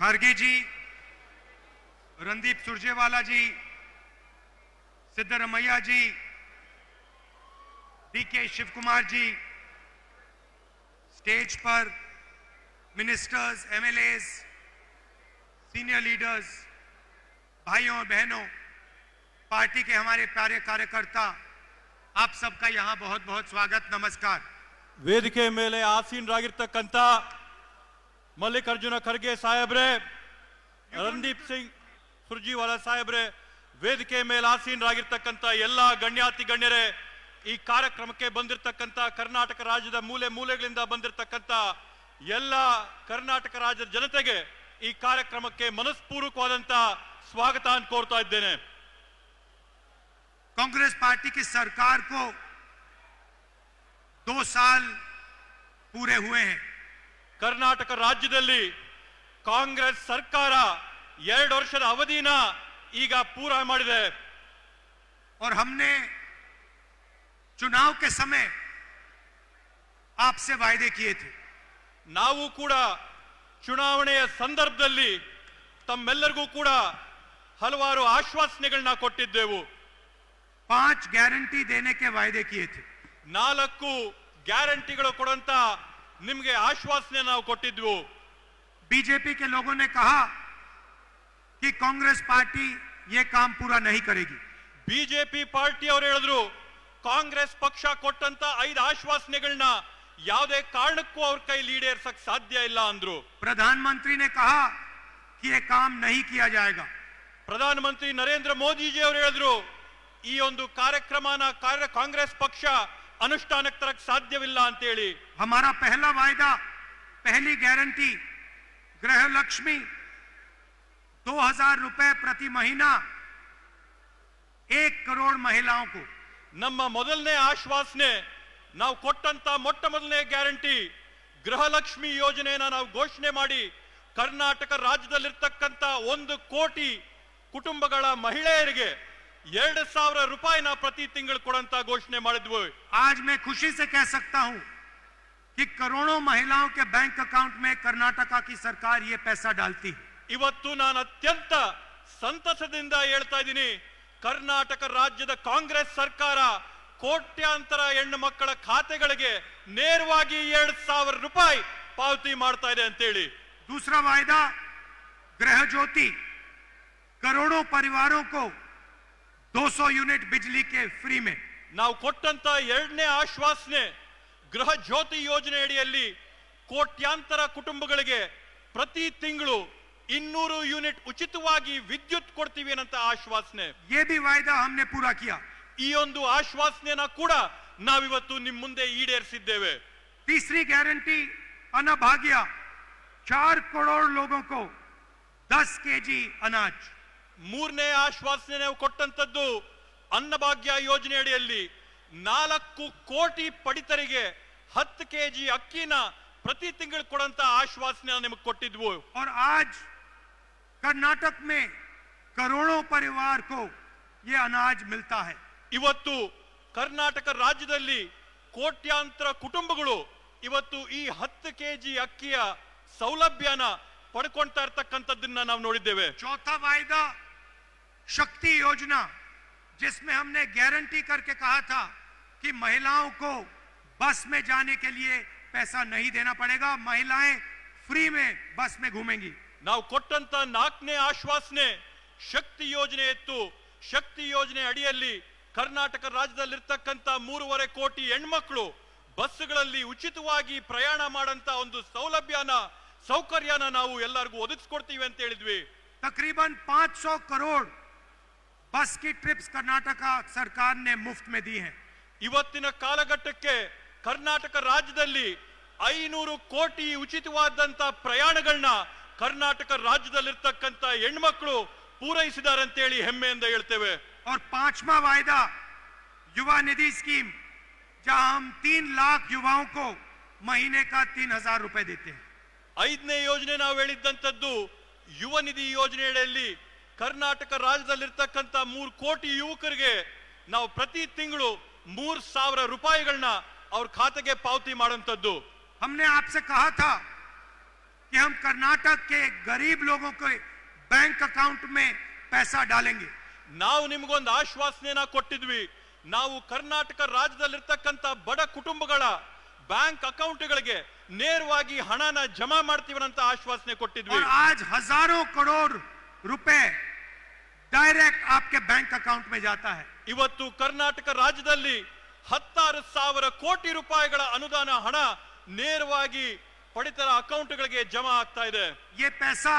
खड़गे जी रणदीप सुरजेवाला जी सिद्धरमैया जी DK Shiv Kumar ji stage पर ministers MLAs senior leaders भाइयों और बहनों पार्टी के हमारे प्यारे कार्यकर्ता आप सबका यहाँ बहुत बहुत स्वागत नमस्कार ವೇದಿಕೆ ಮೇಲೆ ಆಸೀನರಾಗಿರ್ತಕ್ಕಂಥ ಮಲ್ಲಿಕಾರ್ಜುನ ಖರ್ಗೆ ಸಾಹೇಬ್ರೆ ರಣದೀಪ್ ಸಿಂಗ್ ಸುರ್ಜಿವಾಲಾ ಸಾಹೇಬ್ರೆ ವೇದಿಕೆ ಮೇಲೆ ಆಸೀನರಾಗಿರ್ತಕ್ಕಂಥ ಎಲ್ಲ ಗಣ್ಯಾತಿ ಗಣ್ಯರೇ ಈ ಕಾರ್ಯಕ್ರಮಕ್ಕೆ ಬಂದಿರತಕ್ಕಂಥ ಕರ್ನಾಟಕ ರಾಜ್ಯದ ಮೂಲೆ ಮೂಲೆಗಳಿಂದ ಬಂದಿರತಕ್ಕಂಥ ಎಲ್ಲ ಕರ್ನಾಟಕ ರಾಜ್ಯದ ಜನತೆಗೆ ಈ ಕಾರ್ಯಕ್ರಮಕ್ಕೆ ಮನಸ್ಪೂರ್ವಕವಾದಂತ ಸ್ವಾಗತ ಅಂತ ಕೋರ್ತಾ ಇದ್ದೇನೆ कांग्रेस पार्टी की सरकार को दो साल पूरे हुए हैं ಕರ್ನಾಟಕ ರಾಜ್ಯದಲ್ಲಿ ಕಾಂಗ್ರೆಸ್ ಸರ್ಕಾರ ಎರಡು ವರ್ಷದ ಅವಧಿನ ಈಗ ಪೂರ ಮಾಡಿದೆ और हमने चुनाव के समय आपसे वायदे किए थे ನಾವು ಕೂಡ ಚುನಾವಣೆಯ ಸಂದರ್ಭದಲ್ಲಿ ತಮ್ಮೆಲ್ಲರಿಗೂ ಕೂಡ ಹಲವಾರು ಆಶ್ವಾಸನೆಗಳನ್ನ ಕೊಟ್ಟಿದ್ದೆವು पांच गारंटी देने के वायदे किए थे ನಾಲ್ಕು ಗ್ಯಾರಂಟಿಗಳು ಕೊಡುವಂತ ನಿಮಗೆ ಆಶ್ವಾಸನೆ ನಾವು ಕೊಟ್ಟಿದ್ವು बीजेपी के लोगों ने कहा कि कांग्रेस पार्टी ये काम पूरा नहीं करेगी ಬಿಜೆಪಿ ಪಾರ್ಟಿ ಅವರು ಹೇಳಿದ್ರು ಕಾಂಗ್ರೆಸ್ ಪಕ್ಷ ಕೊಟ್ಟಂತ ಐದು ಆಶ್ವಾಸನೆಗಳನ್ನ ಯಾವುದೇ ಕಾರಣಕ್ಕೂ ಅವ್ರ ಕೈಲಿ ಈಡೇರ್ಸಕ್ ಸಾಧ್ಯ ಇಲ್ಲ ಅಂದ್ರು प्रधानमंत्री ने कहा कि ये काम नहीं किया जाएगा ಪ್ರಧಾನಮಂತ್ರಿ ನರೇಂದ್ರ ಮೋದಿಜಿ ಅವರು ಹೇಳಿದ್ರು ಈ ಒಂದು ಕಾರ್ಯಕ್ರಮನ ಕಾರ್ಯ ಕಾಂಗ್ರೆಸ್ ಪಕ್ಷ ಅನುಷ್ಠಾನಕ್ಕೆ ತರಕ್ ಸಾಧ್ಯವಿಲ್ಲ ಅಂತೇಳಿ हमारा पहला वायदा पहली गारंटी गृह लक्ष्मी दो हजार रुपए प्रति महीना एक करोड़ महिलाओं को ನಮ್ಮ ಮೊದಲನೇ ಆಶ್ವಾಸನೆ ನಾವು ಕೊಟ್ಟಂತ ಮೊಟ್ಟ ಮೊದಲನೇ ಗ್ಯಾರಂಟಿ ಗೃಹಲಕ್ಷ್ಮಿ ಯೋಜನೆಯನ್ನ ನಾವು ಘೋಷಣೆ ಮಾಡಿ ಕರ್ನಾಟಕ ರಾಜ್ಯದಲ್ಲಿರ್ತಕ್ಕಂತ ಒಂದು ಕೋಟಿ ಕುಟುಂಬಗಳ ಮಹಿಳೆಯರಿಗೆ ಎರಡು ಸಾವಿರ ರೂಪಾಯಿನ ಪ್ರತಿ ತಿಂಗಳು ಕೊಡಂತ ಘೋಷಣೆ ಮಾಡಿದ್ವು आज मैं खुशी से कह सकता हूं कि करोड़ों महिलाओं के बैंक अकाउंट में कर्नाटका की सरकार ये पैसा डालती है ಇವತ್ತು ನಾನು ಅತ್ಯಂತ ಸಂತಸದಿಂದ ಹೇಳ್ತಾ ಇದ್ದೀನಿ ಕರ್ನಾಟಕ ರಾಜ್ಯದ ಕಾಂಗ್ರೆಸ್ ಸರ್ಕಾರ ಕೋಟ್ಯಾಂತರ ಹೆಣ್ಣು ಮಕ್ಕಳ ಖಾತೆಗಳಿಗೆ ನೇರವಾಗಿ ಎರಡು ಸಾವಿರ ರೂಪಾಯಿ ಪಾವತಿ ಮಾಡ್ತಾ ಇದೆ ಅಂತೇಳಿ दूसरा वायदा गृह ज्योति करोड़ों परिवारों को 200 यूनिट बिजली के फ्री में ನಾವು ಕೊಟ್ಟಂತ ಎರಡನೇ ಆಶ್ವಾಸನೆ ಗೃಹ ಜ್ಯೋತಿ ಯೋಜನೆ ಅಡಿಯಲ್ಲಿ ಕೋಟ್ಯಾಂತರ ಕುಟುಂಬಗಳಿಗೆ ಪ್ರತಿ ತಿಂಗಳು ಇನ್ನೂರು ಯೂನಿಟ್ ಉಚಿತವಾಗಿ ವಿದ್ಯುತ್ ಕೊಡ್ತೀವಿ ಅನ್ನಂತ ಆಶ್ವಾಸನೆ ये भी वायदा हमने पूरा किया ಈ ಒಂದು ಆಶ್ವಾಸನೆನ ಕೂಡ ನಾವಿವತ್ತು ನಿಮ್ ಮುಂದೆ ಈಡೇರಿಸಿದ್ದೇವೆ तीसरी गारंटी अनभाग्य चार करोड़ लोगों को 10 केजी अनाज ಮೂರನೇ ಆಶ್ವಾಸನೆ ನಾವು ಕೊಟ್ಟಂತದ್ದು ಅನ್ನಭಾಗ್ಯ ಯೋಜನೆ ಅಡಿಯಲ್ಲಿ ನಾಲ್ಕು ಕೋಟಿ ಪಡಿತರಿಗೆ ಹತ್ತು ಕೆಜಿ ಅಕ್ಕಿನ ಪ್ರತಿ ತಿಂಗಳು ಕೊಡಂತ ಆಶ್ವಾಸನೆ ನಿಮಗೆ ಕೊಟ್ಟಿದ್ವು और आज कर्नाटक में करोड़ों परिवार को ये अनाज मिलता है ಇವತ್ತು ಕರ್ನಾಟಕ ರಾಜ್ಯದಲ್ಲಿ ಕೋಟ್ಯಾಂತರ ಕುಟುಂಬಗಳು ಇವತ್ತು ಈ ಹತ್ತು ಕೆಜಿ ಅಕ್ಕಿಯ ಸೌಲಭ್ಯನ ಪಡ್ಕೊಳ್ತಾ ಇರ್ತಕ್ಕಂಥದ್ದನ್ನ ನಾವು ನೋಡಿದ್ದೇವೆ चौथा वायदा शक्ति योजना जिसमें हमने गारंटी करके कहा था कि महिलाओं को बस में जाने के लिए पैसा नहीं देना पड़ेगा महिलाएं फ्री में बस में घूमेंगी ನಾವು ಕೊಟ್ಟಂತ ನಾಲ್ಕನೇ ಆಶ್ವಾಸನೆ ಶಕ್ತಿ ಯೋಜನೆ ಇತ್ತು ಶಕ್ತಿ ಯೋಜನೆ ಅಡಿಯಲ್ಲಿ ಕರ್ನಾಟಕ ರಾಜ್ಯದಲ್ಲಿರ್ತಕ್ಕಂಥ ಮೂರುವರೆ ಕೋಟಿ ಹೆಣ್ಮಕ್ಳು ಬಸ್ಗಳಲ್ಲಿ ಉಚಿತವಾಗಿ ಪ್ರಯಾಣ ಮಾಡಂತ ಒಂದು ಸೌಲಭ್ಯನ ಸೌಕರ್ಯನ ನಾವು ಎಲ್ಲರಿಗೂ ಒದಗಿಸ್ಕೊಡ್ತೀವಿ ಅಂತ ಹೇಳಿದ್ವಿ तकरीबन 500 करोड़ बस की ट्रिप्स कर्नाटका सरकार ने मुफ्त में दी हैं ಇವತ್ತಿನ ಕಾಲಘಟ್ಟಕ್ಕೆ ಕರ್ನಾಟಕ ರಾಜ್ಯದಲ್ಲಿ ಐನೂರು ಕೋಟಿ ಉಚಿತವಾದಂತ ಪ್ರಯಾಣಗಳನ್ನ ಕರ್ನಾಟಕ ರಾಜ್ಯದಲ್ಲಿರ್ತಕ್ಕಂಥ ಹೆಣ್ಮಕ್ಳು ಪೂರೈಸಿದ್ದಾರೆ ಅಂತೇಳಿ ಹೆಮ್ಮೆಯಿಂದ ಹೇಳ್ತೇವೆ और पांचवा वायदा युवा निधि स्कीम जहां हम तीन लाख युवाओं को महीने का तीन हजार रुपए देते हैं ಐದನೇ ಯೋಜನೆ ನಾವು ಹೇಳಿದ್ದಂಥದ್ದು ಯುವ ನಿಧಿ ಯೋಜನೆಯಲ್ಲಿ ಕರ್ನಾಟಕ ರಾಜ್ಯದಲ್ಲಿರ್ತಕ್ಕಂಥ ಮೂರು ಕೋಟಿ ಯುವಕರಿಗೆ ನಾವು ಪ್ರತಿ ತಿಂಗಳು ಮೂರ್ ಸಾವಿರ ರೂಪಾಯಿಗಳನ್ನ ಅವ್ರ ಖಾತೆಗೆ ಪಾವತಿ ಮಾಡುವಂಥದ್ದು हमने आपसे कहा था कि हम कर्नाटक के गरीब लोगों के बैंक अकाउंट में पैसा डालेंगे ನಾವು ನಿಮ್ಗೊಂದು ಆಶ್ವಾಸನೆಯನ್ನ ಕೊಟ್ಟಿದ್ವಿ ನಾವು ಕರ್ನಾಟಕ ರಾಜ್ಯದಲ್ಲಿರ್ತಕ್ಕಂಥ ಬಡ ಕುಟುಂಬಗಳ ಬ್ಯಾಂಕ್ ಅಕೌಂಟ್ಗಳಿಗೆ ನೇರವಾಗಿ ಹಣನ ಜಮಾ ಮಾಡ್ತೀವಿ ಅಂತ ಆಶ್ವಾಸನೆ ಕೊಟ್ಟಿದ್ವಿ और आज हजारों करोड़ रुपए डायरेक्ट आपके बैंक अकाउंट में जाता है ಇವತ್ತು ಕರ್ನಾಟಕ ರಾಜ್ಯದಲ್ಲಿ ಹತ್ತಾರು ಸಾವಿರ ಕೋಟಿ ರೂಪಾಯಿಗಳ ಅನುದಾನ ಹಣ ನೇರವಾಗಿ ಪಡಿತರ ಅಕೌಂಟ್ಗಳಿಗೆ ಜಮಾ ಆಗ್ತಾ ಇದೆ ये पैसा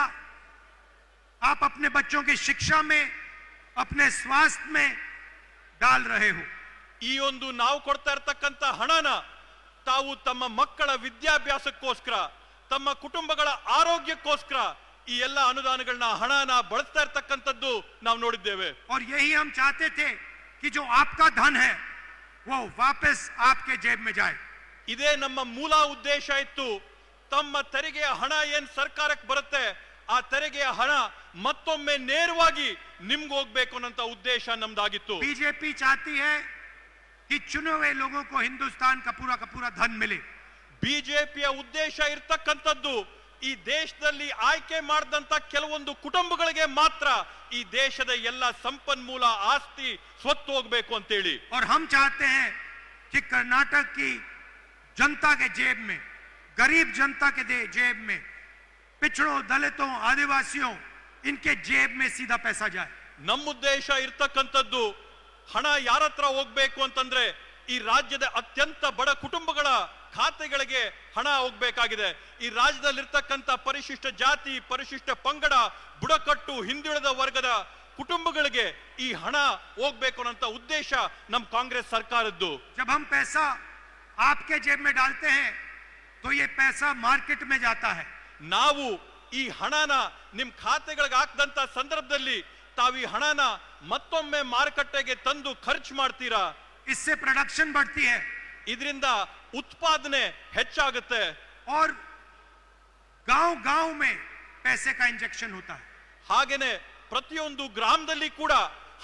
आप अपने बच्चों की शिक्षा में अपने स्वास्थ्य में डाल रहे हो ಈ ಒಂದು ನಾವು ಕೊಡ್ತಾ ಇರ್ತಕ್ಕಂಥ ಹಣನ ತಾವು ತಮ್ಮ ಮಕ್ಕಳ ವಿದ್ಯಾಭ್ಯಾಸಕ್ಕೋಸ್ಕರ ತಮ್ಮ ಕುಟುಂಬಗಳ ಆರೋಗ್ಯಕ್ಕೋಸ್ಕರ ಈ ಎಲ್ಲ ಅನುದಾನಗಳನ್ನ ಹಣನ ಬಳಸ್ತಾ ಇರ್ತಕ್ಕಂಥದ್ದು ನಾವು ನೋಡಿದ್ದೇವೆ और यही हम चाहते थे कि जो आपका धन है वो वापस आपके जेब में जाए ಇದೇ ನಮ್ಮ ಮೂಲ ಉದ್ದೇಶ ಇತ್ತು ತಮ್ಮ ತೆರಿಗೆಯ ಹಣ ಏನ್ ಸರ್ಕಾರಕ್ಕೆ ಬರುತ್ತೆ ಆ ತೆರಿಗೆಯ ಹಣ ಮತ್ತೊಮ್ಮೆ ನೇರವಾಗಿ ನಿಮ್ಗೆ ಹೋಗ್ಬೇಕು ಅನ್ನೋಂಥ ಉದ್ದೇಶ ನಮ್ದಾಗಿತ್ತು बीजेपी चाहती है कि चुने हुए लोगों को हिंदुस्तान का पूरा का पूरा धन मिले ಬಿಜೆಪಿಯ ಉದ್ದೇಶ ಇರ್ತಕ್ಕಂಥದ್ದು ಈ ದೇಶದಲ್ಲಿ ಆಯ್ಕೆ ಮಾಡಿದಂತ ಕೆಲವೊಂದು ಕುಟುಂಬಗಳಿಗೆ ಮಾತ್ರ ಈ ದೇಶದ ಎಲ್ಲ ಸಂಪನ್ಮೂಲ ಆಸ್ತಿ ಸ್ವತ್ತು ಹೋಗ್ಬೇಕು ಅಂತೇಳಿ और हम चाहते हैं कि कर्नाटक की जनता के जेब में गरीब जनता के दे- जेब में पिछड़ों दलितों आदिवासियों इनके जेब में सीधा पैसा जाए ನಮ್ಮ ಉದ್ದೇಶ ಇರ್ತಕ್ಕಂಥದ್ದು ಹಣ ಯಾರ ಹತ್ರ ಹೋಗ್ಬೇಕು ಅಂತಂದ್ರೆ ಈ ರಾಜ್ಯದ ಅತ್ಯಂತ ಬಡ ಕುಟುಂಬಗಳ ಖಾತೆಗಳಿಗೆ ಹಣ ಹೋಗ್ಬೇಕಾಗಿದೆ ಈ ರಾಜ್ಯದಲ್ಲಿರ್ತಕ್ಕಂಥ ಪರಿಶಿಷ್ಟ ಜಾತಿ ಪರಿಶಿಷ್ಟ ಪಂಗಡ ಬುಡಕಟ್ಟು ಹಿಂದುಳಿದ ವರ್ಗದ ಕುಟುಂಬಗಳಿಗೆ ಈ ಹಣ ಹೋಗ್ಬೇಕು ಅನ್ನೋಂಥ ಉದ್ದೇಶ ನಮ್ಮ ಕಾಂಗ್ರೆಸ್ ಸರ್ಕಾರದ್ದು जब हम पैसा आपके जेब में डालते हैं तो ये पैसा मार्केट में जाता है ನಾವು ಈ ಹಣನ ನಿಮ್ ಖಾತೆಗಳಿಗೆ ಹಾಕ್ದಂತ ಸಂದರ್ಭದಲ್ಲಿ ತಾವು ಈ ಹಣನ ಮತ್ತೊಮ್ಮೆ ಮಾರುಕಟ್ಟೆಗೆ ತಂದು ಖರ್ಚು ಮಾಡ್ತೀರಾ इससे प्रोडक्शन बढ़ती है ಇದರಿಂದ ಉತ್ಪಾದನೆ ಹೆಚ್ಚಾಗುತ್ತೆ और गांव गांव में पैसे का इंजेक्शन होता है ಹಾಗೇನೆ ಪ್ರತಿಯೊಂದು ಗ್ರಾಮದಲ್ಲಿ ಕೂಡ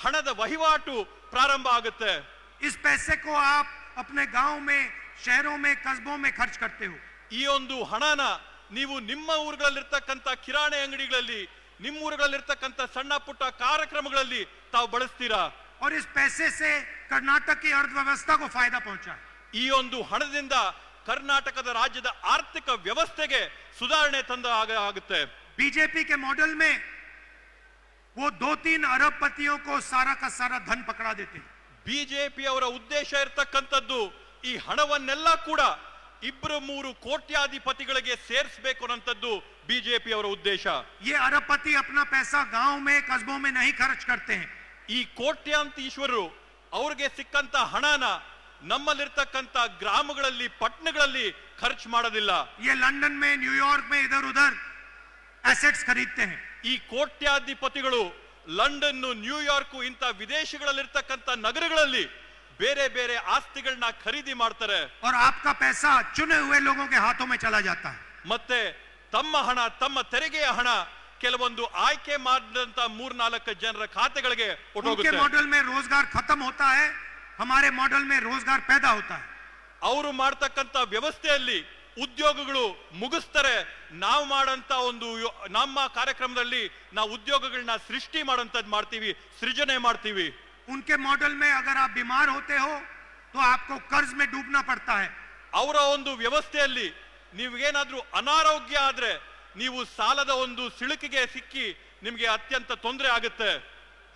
ಹಣದ ವಹಿವಾಟು ಪ್ರಾರಂಭ ಆಗುತ್ತೆ इस पैसे को आप अपने गांव में शहरों में कस्बों में खर्च करते हो ಈ ಒಂದು ಹಣನ ನೀವು ನಿಮ್ಮ ಊರುಗಳಲ್ಲಿರ್ತಕ್ಕಂಥ ಕಿರಾಣಿ ಅಂಗಡಿಗಳಲ್ಲಿ ನಿಮ್ಮ ಊರುಗಳಲ್ಲಿರ್ತಕ್ಕಂಥ ಸಣ್ಣ ಪುಟ್ಟ ಕಾರ್ಯಕ್ರಮಗಳಲ್ಲಿ ತಾವು ಬಳಸ್ತೀರಾ और इस पैसे से कर्नाटक की अर्थव्यवस्था को फायदा पहुंचा है ಈ ಒಂದು ಹಣದಿಂದ ಕರ್ನಾಟಕದ ರಾಜ್ಯದ ಆರ್ಥಿಕ ವ್ಯವಸ್ಥೆಗೆ ಸುಧಾರಣೆ ತಂದ ಆಗ- ಆಗುತ್ತೆ बीजेपी के मॉडल में वो दो तीन अरबपतियों को सारा का सारा धन पकड़ा देते हैं ಬಿಜೆಪಿ ಅವರ ಉದ್ದೇಶ ಇರ್ತಕ್ಕಂಥದ್ದು ಈ ಹಣವನ್ನೆಲ್ಲ ಕೂಡ ಇಬ್ಬರು ಮೂರು ಕೋಟ್ಯಾಧಿಪತಿಗಳಿಗೆ ಸೇರಿಸಬೇಕು ಅನ್ನೋಂಥದ್ದು ಬಿಜೆಪಿ ಅವರ ಉದ್ದೇಶ ये अरबपति अपना पैसा गांव में कस्बों में नहीं खर्च करते हैं ಈ ಕೋಟ್ಯಾಂತೀಶ್ವರರು ಅವ್ರಿಗೆ ಸಿಕ್ಕಂತ ಹಣನ ನಮ್ಮಲ್ಲಿರ್ತಕ್ಕಂಥ ಗ್ರಾಮಗಳಲ್ಲಿ ಪಟ್ಟಣಗಳಲ್ಲಿ ಖರ್ಚು ಮಾಡೋದಿಲ್ಲ ये लंदन में न्यूयॉर्क में इधर उधर एसेट्स खरीदते हैं ಈ ಕೋಟ್ಯಾಧಿಪತಿಗಳು ಲಂಡನ್ ನ್ಯೂಯಾರ್ಕ್ ಇಂಥ ವಿದೇಶಗಳಲ್ಲಿರ್ತಕ್ಕಂಥ ನಗರಗಳಲ್ಲಿ ಬೇರೆ ಬೇರೆ ಆಸ್ತಿಗಳನ್ನ ಖರೀದಿ ಮಾಡ್ತಾರೆ और आपका पैसा चुने हुए लोगों के हाथों में चला जाता है ಮತ್ತೆ ತಮ್ಮ ಹಣ ತಮ್ಮ ತೆರಿಗೆಯ ಹಣ ಕೆಲವೊಂದು ಆಯ್ಕೆ ಮಾಡಿದಂತ ಮೂರ್ನಾಲ್ಕು ಜನರ ಖಾತೆಗಳಿಗೆ उनके ಹೊಟ್ಟೋಗುತ್ತೆ मॉडल में रोजगार खत्म होता है हमारे मॉडल में रोजगार पैदा होता है ಅವರು ಮಾಡ್ತಕ್ಕಂತ ವ್ಯವಸ್ಥೆಯಲ್ಲಿ ಉದ್ಯೋಗಗಳು ಮುಗಿಸ್ತಾರೆ ನಾವು ಮಾಡಂತ ಒಂದು ಯೋ- ನಮ್ಮ ಕಾರ್ಯಕ್ರಮದಲ್ಲಿ ನಾವು ಉದ್ಯೋಗಗಳನ್ನ ಸೃಷ್ಟಿ ಮಾಡೋಂಥದ್ದು ಮಾಡ್ತೀವಿ ಸೃಜನೆ ಮಾಡ್ತೀವಿ उनके मॉडल में अगर आप बीमार होते हो तो आपको कर्ज में डूबना पड़ता है ಅವರ ಒಂದು ವ್ಯವಸ್ಥೆಯಲ್ಲಿ ನೀವೇನಾದ್ರೂ ಅನಾರೋಗ್ಯ ಆದ್ರೆ ನೀವು ಸಾಲದ ಒಂದು ಸಿಳುಕಿಗೆ ಸಿಕ್ಕಿ ನಿಮ್ಗೆ ಅತ್ಯಂತ ತೊಂದರೆ ಆಗುತ್ತೆ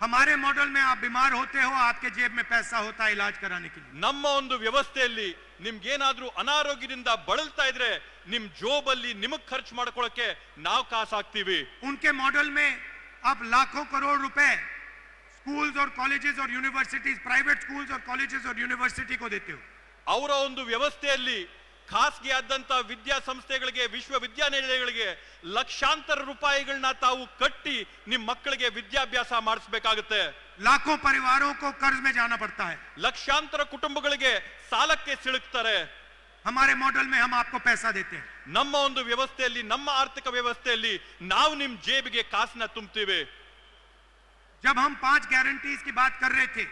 हमारे मॉडल में आप बीमार होते हो आपके जेब में पैसा होता है इलाज कराने के लिए ನಮ್ಮ ಒಂದು ವ್ಯವಸ್ಥೆಯಲ್ಲಿ ನಿಮ್ಗೇನಾದ್ರೂ ಅನಾರೋಗ್ಯದಿಂದ ಬಳಲ್ತಾ ಇದ್ರೆ ನಿಮ್ ಜೋಬಲ್ಲಿ ನಿಮಗ್ ಖರ್ಚು ಮಾಡ್ಕೊಳಕ್ಕೆ ನಾವು ಕಾಸು ಹಾಕ್ತೀವಿ उनके मॉडल में आप लाखों करोड़ रुपए स्कूल्स और कॉलेजेस और यूनिवर्सिटीज प्राइवेट स्कूल्स और कॉलेजेस और यूनिवर्सिटी को देते हो ಅವರ ಒಂದು ವ್ಯವಸ್ಥೆಯಲ್ಲಿ ಖಾಸಗಿ ಆದಂತ ವಿದ್ಯಾಸಂಸ್ಥೆಗಳಿಗೆ ವಿಶ್ವವಿದ್ಯಾನಿಲಯಗಳಿಗೆ ಲಕ್ಷಾಂತರ ರೂಪಾಯಿಗಳನ್ನ ತಾವು ಕಟ್ಟಿ ನಿಮ್ ಮಕ್ಕಳಿಗೆ ವಿದ್ಯಾಭ್ಯಾಸ ಮಾಡಿಸ್ಬೇಕಾಗುತ್ತೆ लाखों परिवारों को कर्ज में जाना पड़ता है ಲಕ್ಷಾಂತರ ಕುಟುಂಬಗಳಿಗೆ ಸಾಲಕ್ಕೆ ಸಿಲುಕ್ತಾರೆ हमारे मॉडल में हम आपको पैसा देते हैं ನಮ್ಮ ಒಂದು ವ್ಯವಸ್ಥೆಯಲ್ಲಿ ನಮ್ಮ ಆರ್ಥಿಕ ವ್ಯವಸ್ಥೆಯಲ್ಲಿ ನಾವು ನಿಮ್ ಜೇಬಿಗೆ ಕಾಸನ್ನ ತುಂಬ್ತೀವಿ जब हम पांच गारंटीज की बात कर रहे थे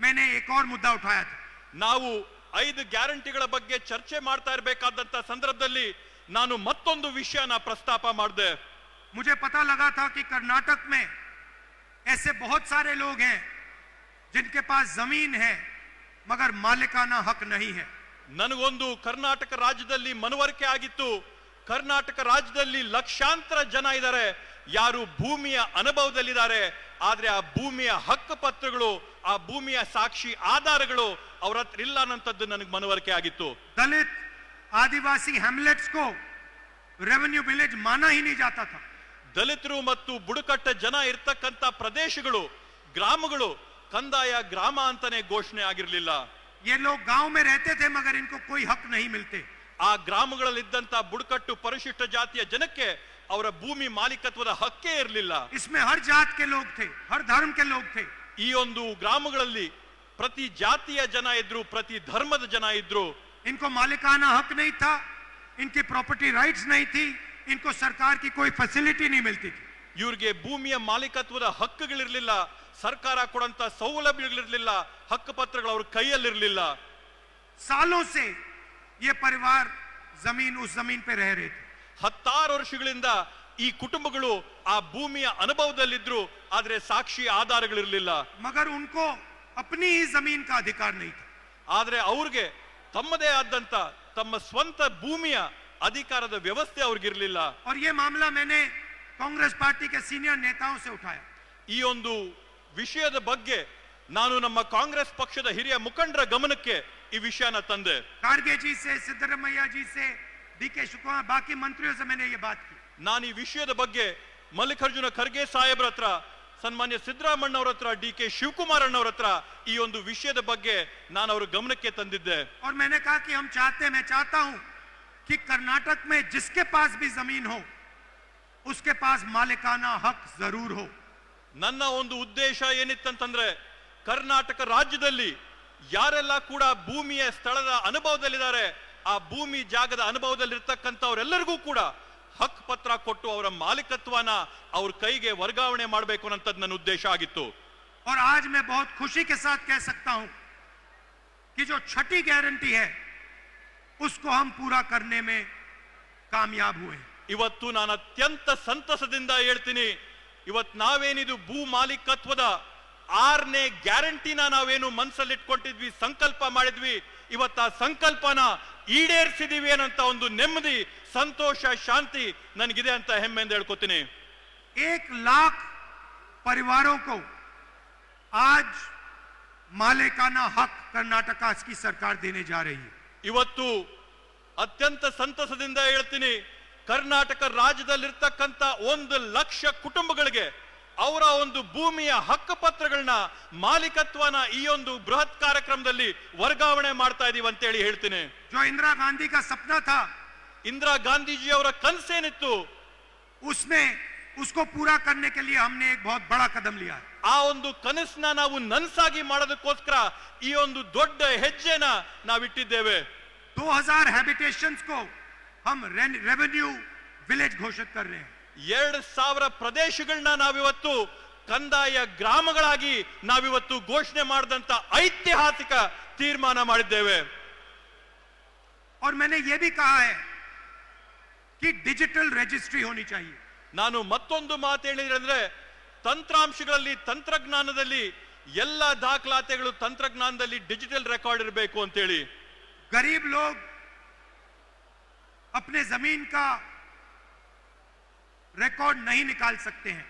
मैंने एक और मुद्दा उठाया था ನಾವು ಐದು ಗ್ಯಾರಂಟಿಗಳ ಬಗ್ಗೆ ಚರ್ಚೆ ಮಾಡ್ತಾ ಇರಬೇಕಾದಂತ ಸಂದರ್ಭದಲ್ಲಿ ನಾನು ಮತ್ತೊಂದು ವಿಷಯನ ಪ್ರಸ್ತಾಪ ಮಾಡಿದೆ मुझे पता लगा था कि कर्नाटक में ऐसे बहुत सारे लोग हैं जिनके पास जमीन है मगर मालिकाना हक नहीं है ನನಗೊಂದು ಕರ್ನಾಟಕ ರಾಜ್ಯದಲ್ಲಿ ಮನವರಿಕೆ ಆಗಿತ್ತು ಕರ್ನಾಟಕ ರಾಜ್ಯದಲ್ಲಿ ಲಕ್ಷಾಂತರ ಜನ ಇದ್ದಾರೆ ಯಾರು ಭೂಮಿಯ ಅನುಭವದಲ್ಲಿದ್ದಾರೆ ಆದ್ರೆ ಆ ಭೂಮಿಯ ಹಕ್ಕು ಪತ್ರಗಳು ಆ ಭೂಮಿಯ ಸಾಕ್ಷಿ ಆಧಾರಗಳು ಅವ್ರ ಹತ್ರ ಇಲ್ಲ ಅನ್ನೋಂಥದ್ದು ನನಗೆ ಮನವರಿಕೆ ಆಗಿತ್ತು दलित आदिवासी हैमलेट्स को रेवेन्यू विलेज माना ही नहीं जाता था ದಲಿತರು ಮತ್ತು ಬುಡಕಟ್ಟ ಜನ ಇರ್ತಕ್ಕಂಥ ಪ್ರದೇಶಗಳು ಗ್ರಾಮಗಳು ಕಂದಾಯ ಗ್ರಾಮ ಅಂತಾನೆ ಘೋಷಣೆ ಆಗಿರಲಿಲ್ಲ ये लोग गांव में रहते थे मगर इनको कोई हक नहीं मिलते ಆ ಗ್ರಾಮಗಳಲ್ಲಿದ್ದಂತ ಬುಡಕಟ್ಟು ಪರಿಶಿಷ್ಟ ಜಾತಿಯ ಜನಕ್ಕೆ ಅವರ ಭೂಮಿ ಮಾಲೀಕತ್ವದ ಹಕ್ಕೇ ಇರಲಿಲ್ಲ इसमें हर जात के लोग थे हर धर्म के लोग थे ಈ ಒಂದು ಗ್ರಾಮಗಳಲ್ಲಿ ಪ್ರತಿ ಜಾತಿಯ ಜನ ಇದ್ರು ಪ್ರತಿ ಧರ್ಮದ ಜನ ಇದ್ರು इनको मालिकाना हक नहीं था इनकी प्रॉपर्टी राइट्स नहीं थी इनको सरकार की कोई फैसिलिटी नहीं मिलती थी ಇವ್ರಿಗೆ ಭೂಮಿಯ ಮಾಲೀಕತ್ವದ ಹಕ್ಕುಗಳಿರ್ಲಿಲ್ಲ ಸರ್ಕಾರ ಕೊಡಂತ ಸೌಲಭ್ಯಗಳಿರ್ಲಿಲ್ಲ ಹಕ್ಕು ಪತ್ರಗಳು ಅವ್ರ ಕೈಯಲ್ಲಿರ್ಲಿಲ್ಲ सालों से ये परिवार जमीन उस जमीन पे रह रहे थे ಹತ್ತಾರು ವರ್ಷಗಳಿಂದ ಈ ಕುಟುಂಬಗಳು ಆ ಭೂಮಿಯ ಅನುಭವದಲ್ಲಿದ್ರು ಆದ್ರೆ ಸಾಕ್ಷಿ ಆಧಾರಗಳಿರ್ಲಿಲ್ಲ मगर उनको अपनी ही जमीन का अधिकार नहीं था ಆದ್ರೆ ಅವ್ರಿಗೆ ತಮ್ಮದೇ ಆದಂತ ತಮ್ಮ ಸ್ವಂತ ಭೂಮಿಯ ಅಧಿಕಾರದ ವ್ಯವಸ್ಥೆ ಅವ್ರಿಗಿರ್ಲಿಲ್ಲ और ये मामला मैंने कांग्रेस पार्टी के सीनियर नेताओं से उठाया ಈ ಒಂದು ವಿಷಯದ ಬಗ್ಗೆ ನಾನು ನಮ್ಮ ಕಾಂಗ್ರೆಸ್ ಪಕ್ಷದ ಹಿರಿಯ ಮುಖಂಡರ ಗಮನಕ್ಕೆ ಈ ವಿಷಯನ ತಂದೆ खारगे जी से सिद्धरमैया जी से डी के शुक्ला बाकी मंत्रियों से मैंने ये बात की ನಾನು ಈ ವಿಷಯದ ಬಗ್ಗೆ ಮಲ್ಲಿಕಾರ್ಜುನ ಖರ್ಗೆ ಸಾಹೇಬ್ರ ಹತ್ರ ಸನ್ಮಾನ್ಯ ಸಿದ್ದರಾಮಣ್ಣ ಅವ್ರ ಹತ್ರ ಡಿ ಕೆ ಶಿವಕುಮಾರ್ ಅಣ್ಣವ್ರ ಹತ್ರ ಈ ಒಂದು ವಿಷಯದ ಬಗ್ಗೆ ನಾನು ಅವ್ರ ಗಮನಕ್ಕೆ ತಂದಿದ್ದೆ और मैंने कहा कि हम चाहते मैं चाहता हूं कि कर्नाटक में जिसके पास भी जमीन हो उसके पास मालिकाना हक जरूर हो ನನ್ನ ಒಂದು ಉದ್ದೇಶ ಏನಿತ್ತಂತಂದ್ರೆ ಕರ್ನಾಟಕ ರಾಜ್ಯದಲ್ಲಿ ಯಾರೆಲ್ಲ ಕೂಡ ಭೂಮಿಯ ಸ್ಥಳದ ಅನುಭವದಲ್ಲಿದ್ದಾರೆ ಆ ಭೂಮಿ ಜಾಗದ ಅನುಭವದಲ್ಲಿರ್ತಕ್ಕಂಥವ್ರೆಲ್ಲರಿಗೂ ಕೂಡ ಹಕ್ ಪತ್ರ ಕೊಟ್ಟು ಅವರ ಮಾಲೀಕತ್ವನ ಅವ್ರ ಕೈಗೆ ವರ್ಗಾವಣೆ ಮಾಡಬೇಕು ಅನ್ನೋಂಥದ್ದು ನನ್ನ ಉದ್ದೇಶ ಆಗಿತ್ತು और आज मैं बहुत खुशी के साथ कह सकता हूं कि जो छठी गारंटी है उसको हम पूरा करने में कामयाब हुए हैं ಇವತ್ತು ನಾನು ಅತ್ಯಂತ ಸಂತಸದಿಂದ ಹೇಳ್ತೀನಿ ಇವತ್ ನಾವೇನಿದು ಭೂ ಮಾಲೀಕತ್ವದ ಆರನೇ ಗ್ಯಾರಂಟಿನ ನಾವೇನು ಮನ್ಸಲ್ಲಿಟ್ಕೊಂಡಿದ್ವಿ ಸಂಕಲ್ಪ ಮಾಡಿದ್ವಿ ಇವತ್ತ ಆ ಸಂಕಲ್ಪನ ಈಡೇರಿಸಿದೀವಿ ಅನ್ನಂತ ಒಂದು ನೆಮ್ಮದಿ ಸಂತೋಷ ಶಾಂತಿ ನನಗಿದೆ ಅಂತ ಹೆಮ್ಮೆಯಿಂದ ಹೇಳ್ಕೊತೀನಿ एक लाख परिवारों को आज मालिकाना हक कर्नाटका की सरकार देने जा रही है ಇವತ್ತು ಅತ್ಯಂತ ಸಂತಸದಿಂದ ಹೇಳ್ತೀನಿ ಕರ್ನಾಟಕ ರಾಜ್ಯದಲ್ಲಿರ್ತಕ್ಕಂಥ ಒಂದು ಲಕ್ಷ ಕುಟುಂಬಗಳಿಗೆ ಅವರ ಒಂದು ಭೂಮಿಯ ಹಕ್ಕು ಪತ್ರಗಳನ್ನ ಮಾಲೀಕತ್ವನ ಈ ಒಂದು ಬೃಹತ್ ಕಾರ್ಯಕ್ರಮದಲ್ಲಿ ವರ್ಗಾವಣೆ ಮಾಡ್ತಾ ಇದೀವಿ ಅಂತೇಳಿ ಹೇಳ್ತೀನಿ जो इंदिरा गांधी का सपना था ಇಂದಿರಾ ಗಾಂಧೀಜಿ ಅವರ ಕನಸೇನಿತ್ತು उसमें उसको पूरा करने के लिए हमने एक बहुत बड़ा कदम लिया है ಆ ಒಂದು ಕನಸನ್ನ ನಾವು ನನ್ಸಾಗಿ ಮಾಡೋದಕ್ಕೋಸ್ಕರ ಈ ಒಂದು ದೊಡ್ಡ ಹೆಜ್ಜೆನ ನಾವಿಟ್ಟಿದ್ದೇವೆ 2000 हैबिटेशंस को हम रेवेन्यू विलेज घोषित कर रहे हैं ಎರಡು ಸಾವಿರ ಪ್ರದೇಶಗಳನ್ನ ನಾವಿವತ್ತು ಕಂದಾಯ ಗ್ರಾಮಗಳಾಗಿ ನಾವಿವತ್ತು ಘೋಷಣೆ ಮಾಡಿದಂತ ಐತಿಹಾಸಿಕ ತೀರ್ಮಾನ ಮಾಡಿದ್ದೇವೆ और मैंने ये भी कहा है कि डिजिटल रजिस्ट्री होनी चाहिए ನಾನು ಮತ್ತೊಂದು ಮಾತು ಹೇಳಿದ್ರೆ ಅಂದ್ರೆ ತಂತ್ರಾಂಶಗಳಲ್ಲಿ ತಂತ್ರಜ್ಞಾನದಲ್ಲಿ ಎಲ್ಲ ದಾಖಲಾತಿಗಳು ತಂತ್ರಜ್ಞಾನದಲ್ಲಿ ಡಿಜಿಟಲ್ ರೆಕಾರ್ಡ್ ಇರಬೇಕು ಅಂತೇಳಿ गरीब लोग अपने जमीन का रिकॉर्ड नहीं निकाल सकते हैं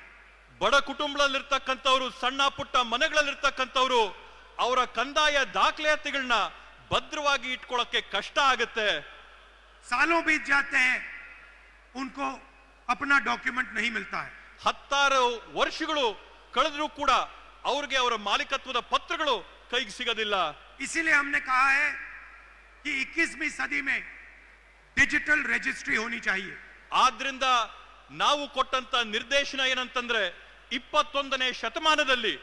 ಬಡ ಕುಟುಂಬದಲ್ಲಿರ್ತಕ್ಕಂಥವ್ರು ಸಣ್ಣ ಪುಟ್ಟ ಮನೆಗಳಲ್ಲಿರ್ತಕ್ಕಂಥವ್ರು ಅವರ ಕಂದಾಯ ದಾಖಲಾತಿಗಳನ್ನ ಭದ್ರವಾಗಿ ಇಟ್ಕೊಳ್ಳೋಕೆ ಕಷ್ಟ ಆಗುತ್ತೆ सालों बीत जाते हैं उनको अपना डॉक्यूमेंट नहीं मिलता है ಹತ್ತಾರು ವರ್ಷಗಳು ಕಳೆದ್ರೂ ಕೂಡ ಅವ್ರಿಗೆ ಅವರ ಮಾಲೀಕತ್ವದ ಪತ್ರಗಳು ಕೈಗೆ ಸಿಗೋದಿಲ್ಲ इसीलिए हमने कहा है कि 21वीं सदी में डिजिटल रजिस्ट्री होनी चाहिए ಆದ್ರಿಂದ ನಾವು ಕೊಟ್ಟಂತ ನಿರ್ದೇಶನ ಏನಂತಂದ್ರೆ ಇಪ್ಪತ್ತೊಂದನೇ ಶತಮಾನದಲ್ಲಿ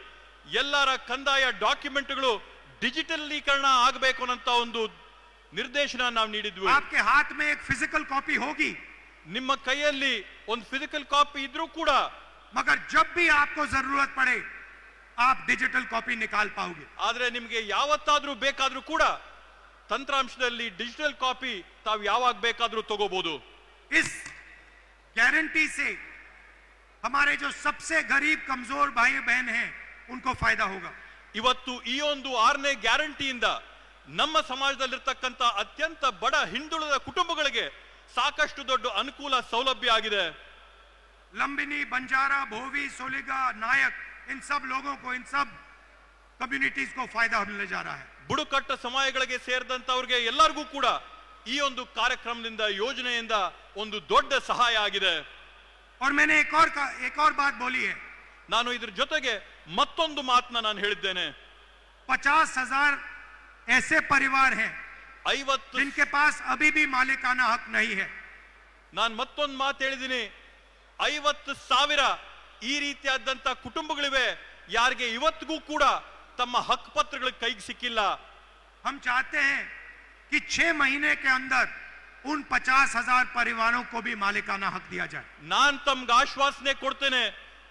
ಎಲ್ಲರ ಕಂದಾಯ ಡಾಕ್ಯುಮೆಂಟ್ಗಳು ಡಿಜಿಟಲೀಕರಣ ಆಗಬೇಕು ಅನ್ನಂತ ಒಂದು ನಿರ್ದೇಶನ ನಾವು ನೀಡಿದ್ವಿ. ಹಾತ್ ಮೇ ಫಿಸಿಕಲ್ ಕಾಪಿ ಹೋಗಿ ನಿಮ್ಮ ಕೈಯಲ್ಲಿ ಒಂದು ಫಿಸಿಕಲ್ ಕಾಪಿ ಇದ್ರೂ ಕೂಡ ಮಗರ್ ಜಬ್ ಭಿ ಆಪ್ಕೋ ಜರೂರತ್ ಪಡೆ ಆಪ್ ಡಿಜಿಟಲ್ ಕಾಪಿ ನಿಕಾಲ್ ಪಾವುಗೆ ಆದ್ರೆ ನಿಮಗೆ ಯಾವತ್ತಾದ್ರೂ ಬೇಕಾದ್ರೂ ಕೂಡ ತಂತ್ರಾಂಶದಲ್ಲಿ ಡಿಜಿಟಲ್ ಕಾಪಿ ತಾವು ಯಾವಾಗ ಬೇಕಾದ್ರೂ ತಗೋಬಹುದು ಇಸ್ गारंटी से हमारे जो सबसे गरीब कमजोर भाई बहन हैं उनको फायदा होगा ಇವತ್ತು ಈ ಒಂದು ಆರನೇ ಗ್ಯಾರಂಟಿಯಿಂದ ನಮ್ಮ ಸಮಾಜದಲ್ಲಿರ್ತಕ್ಕಂಥ ಅತ್ಯಂತ ಬಡ ಹಿಂದುಳಿದ ಕುಟುಂಬಗಳಿಗೆ ಸಾಕಷ್ಟು ದೊಡ್ಡ ಅನುಕೂಲ ಸೌಲಭ್ಯ ಆಗಿದೆ लंबिनी बंजारा भोवी सोलेगा नायक इन सब लोगों को इन सब कम्युनिटीज को फायदा मिलने जा रहा है ಬುಡಕಟ್ಟ ಸಮಯಗಳಿಗೆ ಸೇರಿದಂತವ್ರಿಗೆ ಎಲ್ಲರಿಗೂ ಕೂಡ ಈ ಒಂದು ಕಾರ್ಯಕ್ರಮದಿಂದ ಯೋಜನೆಯಿಂದ ಒಂದು ದೊಡ್ಡ ಸಹಾಯ ಆಗಿದೆ और मैंने एक और का, एक और बात बोली है ನಾನು ಇದ್ರ ಜೊತೆಗೆ ಮತ್ತೊಂದು ಮಾತನ್ನ ನಾನು ಹೇಳಿದ್ದೇನೆ पचास हजार ऐसे परिवार हैं ಐವತ್ತು जिनके पास अभी भी मालिकाना हक नहीं है ನಾನು ಮತ್ತೊಂದು ಮಾತು ಹೇಳಿದ್ದೀನಿ ಐವತ್ತು ಸಾವಿರ ಈ ರೀತಿಯಾದಂತ ಕುಟುಂಬಗಳಿವೆ ಯಾರಿಗೆ ಇವತ್ತಿಗೂ ಕೂಡ ತಮ್ಮ ಹಕ್ಕು ಪತ್ರಗಳ ಕೈಗೆ ಸಿಕ್ಕಿಲ್ಲ हम चाहते हैं कि छह महीने के अंदर उन पचास हजार परिवारों को भी मालिकाना हक दिया जाए ನಾನ್ ತಮ್ಗೆ ಆಶ್ವಾಸನೆ ಕೊಡ್ತೇನೆ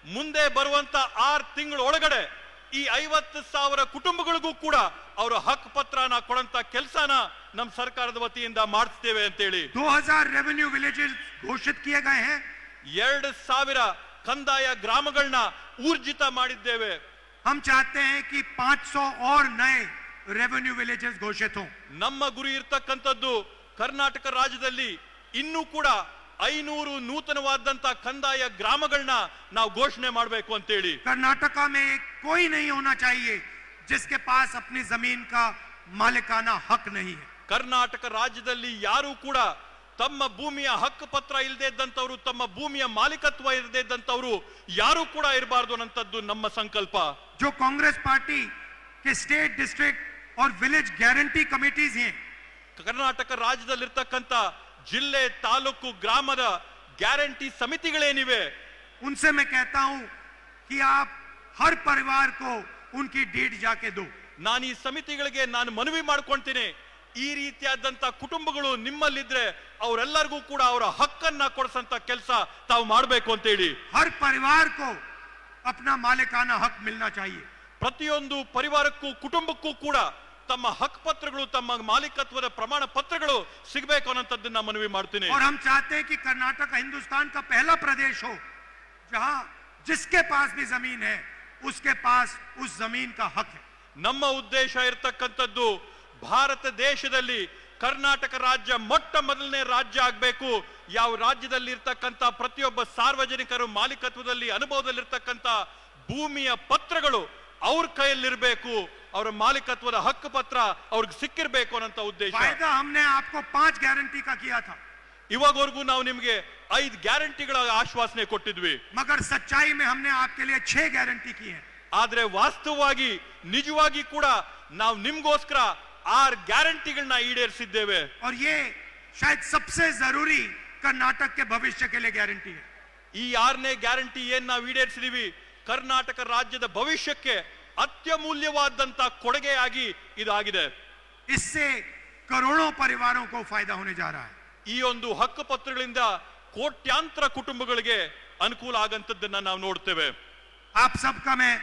ಮುಂದೆ ಬರುವಂತ ಆರ್ ತಿಂಗಳ ಒಳಗಡೆ ಈ ಐವತ್ತು ಸಾವಿರ ಕುಟುಂಬಗಳಿಗೂ ಕೂಡ ಅವರ ಹಕ್ಕು ಪತ್ರನ ಕೊಡಂತ ಕೆಲಸನ ನಮ್ಮ ಸರ್ಕಾರದ ವತಿಯಿಂದ ಮಾಡಿಸ್ತೇವೆ ಅಂತೇಳಿ 2000 रेवेन्यू विलेजेस घोषित किए गए हैं ಎರಡು ಸಾವಿರ ಕಂದಾಯ ಗ್ರಾಮಗಳನ್ನ ಊರ್ಜಿತ ಮಾಡಿದ್ದೇವೆ हम चाहते हैं कि 500 और नए रेवेन्यू विलेजेस घोषित हों ನಮ್ಮ ಗುರಿ ಇರ್ತಕ್ಕಂಥದ್ದು ಕರ್ನಾಟಕ ರಾಜ್ಯದಲ್ಲಿ ಇನ್ನೂ ಕೂಡ ಐನೂರು ನೂತನವಾದಂತ ಕಂದಾಯ ಗ್ರಾಮಗಳನ್ನ ನಾವು ಘೋಷಣೆ ಮಾಡಬೇಕು ಅಂತೇಳಿ कर्नाटका में एक कोई नहीं होना चाहिए जिसके पास अपनी जमीन का मालिकाना हक नहीं है ಕರ್ನಾಟಕ ರಾಜ್ಯದಲ್ಲಿ ಯಾರು ಕೂಡ ತಮ್ಮ ಭೂಮಿಯ ಹಕ್ಕು ಪತ್ರ ಇಲ್ಲದೆ ಇದ್ದಂತವ್ರು ತಮ್ಮ ಭೂಮಿಯ ಮಾಲೀಕತ್ವ ಇಲ್ಲದೆ ಇದ್ದಂತವ್ರು ಯಾರು ಕೂಡ ಇರಬಾರ್ದು ಅನ್ನಂಥದ್ದು ನಮ್ಮ ಸಂಕಲ್ಪ जो कांग्रेस पार्टी के स्टेट डिस्ट्रिक्ट और विलेज गारंटी कमिटीज हैं ಕರ್ನಾಟಕ ರಾಜ್ಯದಲ್ಲಿರ್ತಕ್ಕಂಥ ಜಿಲ್ಲೆ ತಾಲೂಕು ಗ್ರಾಮದ ಗ್ಯಾರಂಟಿ ಸಮಿತಿಗಳೇನಿವೆ उनसे मैं कहता हूं कि आप हर परिवार को उनकी डीड जाके दो ನಾನು ಈ ಸಮಿತಿಗಳಿಗೆ ನಾನು ಮನವಿ ಮಾಡ್ಕೊಂತೀನಿ ಈ ರೀತಿಯಾದಂತ ಕುಟುಂಬಗಳು ನಿಮ್ಮಲ್ಲಿದ್ರೆ ಅವರೆಲ್ಲರಿಗೂ ಕೂಡ ಅವರ ಹಕ್ಕನ್ನ ಕೊಡಿಸಂತ ಕೆಲಸ ತಾವು ಮಾಡಬೇಕು ಅಂತೇಳಿ हर परिवार को अपना मालिकाना हक मिलना चाहिए ಪ್ರತಿಯೊಂದು ಪರಿವಾರಕ್ಕೂ ಕುಟುಂಬಕ್ಕೂ ಕೂಡ ತಮ್ಮ ಹಕ್ ಪತ್ರಗಳು ತಮ್ಮ ಮಾಲೀಕತ್ವದ ಪ್ರಮಾಣ ಪತ್ರಗಳು ಸಿಗಬೇಕು ಅನ್ನೋಂಥದ್ದನ್ನ ಮನವಿ ಮಾಡ್ತೀನಿ और हम चाहते हैं कि कर्नाटक हिंदुस्तान का पहला प्रदेश हो जहां जिसके पास भी जमीन है उसके पास उस जमीन का हक है ನಮ್ಮ ಉದ್ದೇಶ ಇರತಕ್ಕಂಥದ್ದು ಭಾರತ ದೇಶದಲ್ಲಿ ಕರ್ನಾಟಕ ರಾಜ್ಯ ಮೊಟ್ಟ ಮೊದಲನೇ ರಾಜ್ಯ ಆಗ್ಬೇಕು ಯಾವ ರಾಜ್ಯದಲ್ಲಿ ಇರ್ತಕ್ಕಂಥ ಪ್ರತಿಯೊಬ್ಬ ಸಾರ್ವಜನಿಕರು ಮಾಲೀಕತ್ವದಲ್ಲಿ ಅನುಭವದಲ್ಲಿರ್ತಕ್ಕಂಥ ಭೂಮಿಯ ಪತ್ರಗಳು ಅವ್ರ ಕೈಯಲ್ಲಿರ್ಬೇಕು ಅವರ ಮಾಲೀಕತ್ವದ ಹಕ್ಕು ಪತ್ರ ಅವ್ರಿಗೆ ಸಿಕ್ಕಿರ್ಬೇಕು ಅನ್ನೋಂಥ ಉದ್ದೇಶ वायदा हमने आपको पांच गारंटी का किया था ಇವಾಗವರೆಗೂ ನಾವು ನಿಮ್ಗೆ ಐದು ಗ್ಯಾರಂಟಿಗಳ ಆಶ್ವಾಸನೆ ಕೊಟ್ಟಿದ್ವಿ मगर सच्चाई में हमने आपके लिए छह गारंटी की है ಆದ್ರೆ ವಾಸ್ತವವಾಗಿ ನಿಜವಾಗಿ ಕೂಡ ನಾವು ನಿಮ್ಗೋಸ್ಕರ ಆರ್ ಗ್ಯಾರಂಟಿಗಳನ್ನ ಈಡೇರಿಸಿದ್ದೇವೆ और ये शायद सबसे जरूरी कर्नाटक के भविष्य के लिए गारंटी है ಈ ಆರನೇ ಗ್ಯಾರಂಟಿ ಏನ್ ನಾವು ಈಡೇರಿಸಿದೀವಿ ಕರ್ನಾಟಕ ರಾಜ್ಯದ ಭವಿಷ್ಯಕ್ಕೆ ಅತ್ಯಮೂಲ್ಯವಾದಂತ ಕೊಡುಗೆಯಾಗಿ ಇದಾಗಿದೆ इससे करोड़ों परिवारों को फायदा होने जा रहा है ಈ ಒಂದು ಹಕ್ಕು ಪತ್ರಗಳಿಂದ ಕೋಟ್ಯಾಂತರ ಕುಟುಂಬಗಳಿಗೆ ಅನುಕೂಲ ಆಗಂತದ್ದನ್ನ ನಾವು ನೋಡ್ತೇವೆ आप सबका मैं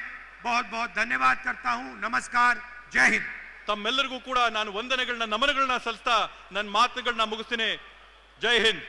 बहुत बहुत धन्यवाद करता हूं नमस्कार जय हिंद ತಮ್ಮೆಲ್ಲರಿಗೂ ಕೂಡ ನಾನು ವಂದನೆಗಳನ್ನ ನಮನಗಳನ್ನ ಸಲ್ಲಿಸ್ತಾ ನನ್ನ ಮಾತುಗಳನ್ನ ಮುಗಿಸ್ತೀನಿ ಜೈ ಹಿಂದ್